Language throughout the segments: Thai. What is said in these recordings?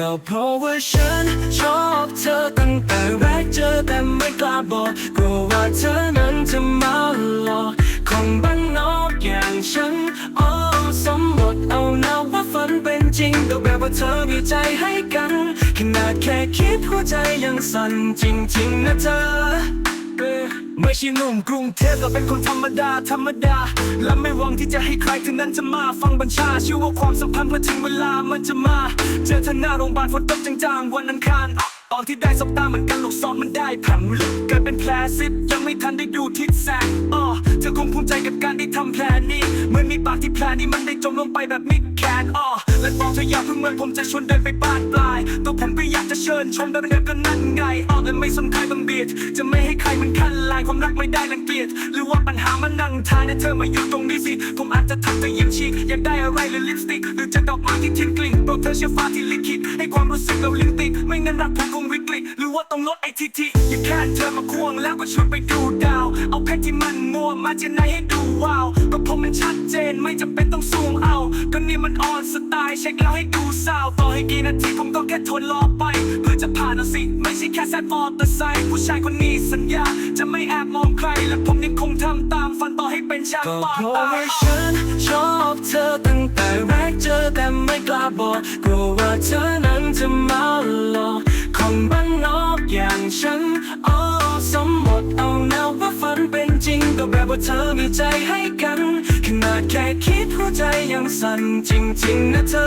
ก็เพราะว่าฉันชอบเธอตั้งแต่แรกเจอแต่ไม่กล้าบอกกลัวว่าเธอนั้นจะมาหลอกคนบ้านนอกอย่างฉันโอ้สมบทเอานะว่าฝันเป็นจริงก็แบบว่าเธอมีใจให้กันขนาดแค่คิดหัวใจยังสั่นจริงๆนะเธอ ไม่ใช่หนุ่มกรุงเทพแต่เป็นคนธรรมดา ธรรมดา และไม่หวังที่จะให้ใครทั้งนั้นจะมาฟังบัญชาเชื่อว่าความสัมพันธ์เมื่อถึงเวลามันจะมา เจอเธอหน้าโรงพยาบาลฝนตกจางๆ วันอังคารตอนที่ได้สบตาเหมือนกันลูกศรมันได้ผังลึกเกิดเป็นแผลซิบยังไม่ทันได้ดูทิศแสงอ้อเธอคงภูมิใจกับการได้ทำแผลนี้เหมือนมีปากที่แผลนี้มันได้จมลงไปแบบมิดแขนอ้อและบอกเธออย่าเพิ่งเหมือนผมจะชวนเดินไปบานปลา ดินชมแต่เป็นเดินก็นั่นไงอ้อแต่ไม่สนใครบังเบียดจะไม่ให้ใครมันขั้นลายความรักไม่ได้รังเกียจหรือว่าปัญหามันนั่งทายนะเธอมาอยู่ตรงนี้สิ ผมอาจจะทำเธอยิ้มชีกอยากได้อะไรหรือลิปสติก หรือจะดอกไม้ที่ทิ้งกลิ่นโปรดเธอเชื่อฟ้าที่ลิขิตให้ความรู้สึกเราลิ้นติดไม่งั้นรักผมคงวิกฤตหรือว่าต้องลดไอทีทีอย่าแค่เธอมาควงแล้วก็ชวนไปดูดาว เพชรที่มันมัวมาจะไหนให้ดูว้าว ก็ผมมันชัดเจนไม่จำเป็นต้องซูมเอา ก็นี่มันออนสไตล์เช็คแล้วให้ดูสาว ต่อให้กี่นาทีผมก็แค่ทนรอไป เพื่อจะผ่านเอาสิ ไม่ใช่แค่แซดมอเตอร์ไซค์ผู้ชายคนนี้สัญญา จะไม่แอบมองใคร และผมยังคงทำตามฝันต่อให้เป็นชาติปางตายฉันชอบเธอตั้งแต่แรกเจอแต่ไม่กล้าบอกกลัวว่าเธอนั้นจะมาหลอกคนบ้านนอกอย่างฉัน ก็แบบว่าเธอมีใจให้กันขนาดแค่คิดหัวใจยังสั่นจริงๆนะเธอ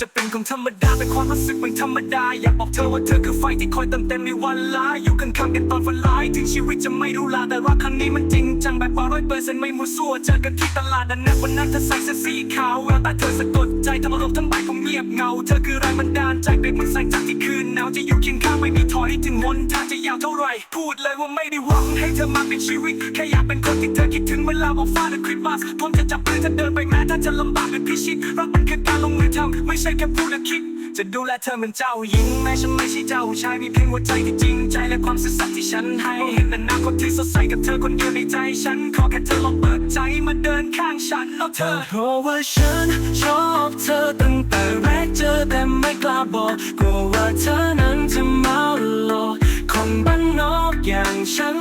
จะเป็นของธรรมดา เป็นความรู้สึกมันธรรมดา อยากบอกเธอว่าเธอคือไฟที่คอยเติมเต็มในวันลาอยู่กันข้างกันตอนฝันร้าย ถึงชีวิตจะไม่รู้ลา แต่รักครั้งนี้มันจริงจังแบบร้อยเปอร์เซ็นต์ไม่มัวซั่วเจอกันที่ตลาดนั้นนะวันนั้นเธอใส่เสื้อสีขาวแววตาเธอสะกดใจทำอารมณ์ทั้งใบคงเงียบเงา เธอคือแรงบันดาลใจเป็นเหมือนแสงจากที่คืนหนาวจะอยู่เคียงข้างไม่มีถอยถึงหนทางจะยาวเท่าไหร่พูดเลยว่าไม่ได้หวังให้เธอมาเป็นชีวิตแค่อยากเป็นคนที่เธอคิดถึงเวลาบอกฟ้าหรือคริสต์มาสผมจะจับมือเธอเดินไปแม้ถ้าจะลำบากหรือพิชิตรักมันคือการลงมือทำไม่ใช่แค่พูดและคิด จะดูแลเธอเหมือนเจ้าหญิง แม้ฉันไม่ใช่เจ้าชายมีเพียงหัวใจที่จริงใจและความซื่อสัตย์ที่ฉันให้เห็นอนาคตที่สดใสกับเธอคนเดียวในใจฉัน ขอแค่เธอลองเปิดใจมาเดินข้างฉันแล้วเธอเพราะว่าฉันชอบเธอตั้งแต่แรกเจอแต่ไม่กล้าบอกกลัวว่าเธอนั้นจะมาหลอกคนบ้านนอกอย่างฉัน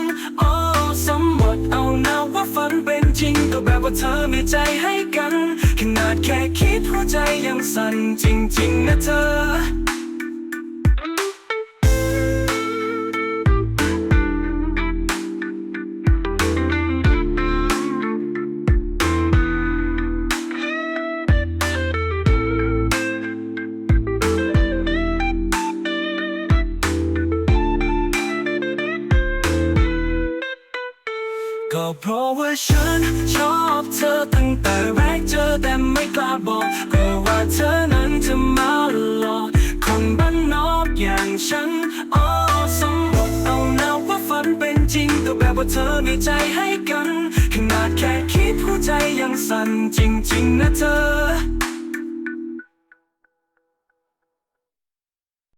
แบบว่าเธอมีใจให้กัน ขนาดแค่คิดหัวใจยังสั่นจริงๆนะเธอ ก็เพราะว่าฉันชอบเธอตั้งแต่แรกเจอแต่ไม่กล้าบอกก็ว่าเธอนั้นจะมาหลอกคนบ้านนอกอย่างฉันโอ้สมบทเอานวว่าฝันเป็นจริงก็แบบว่าเธอมีใจให้กัน ขนาดแค่คิดหัวใจยังสั่นจริง ๆ นะเธอ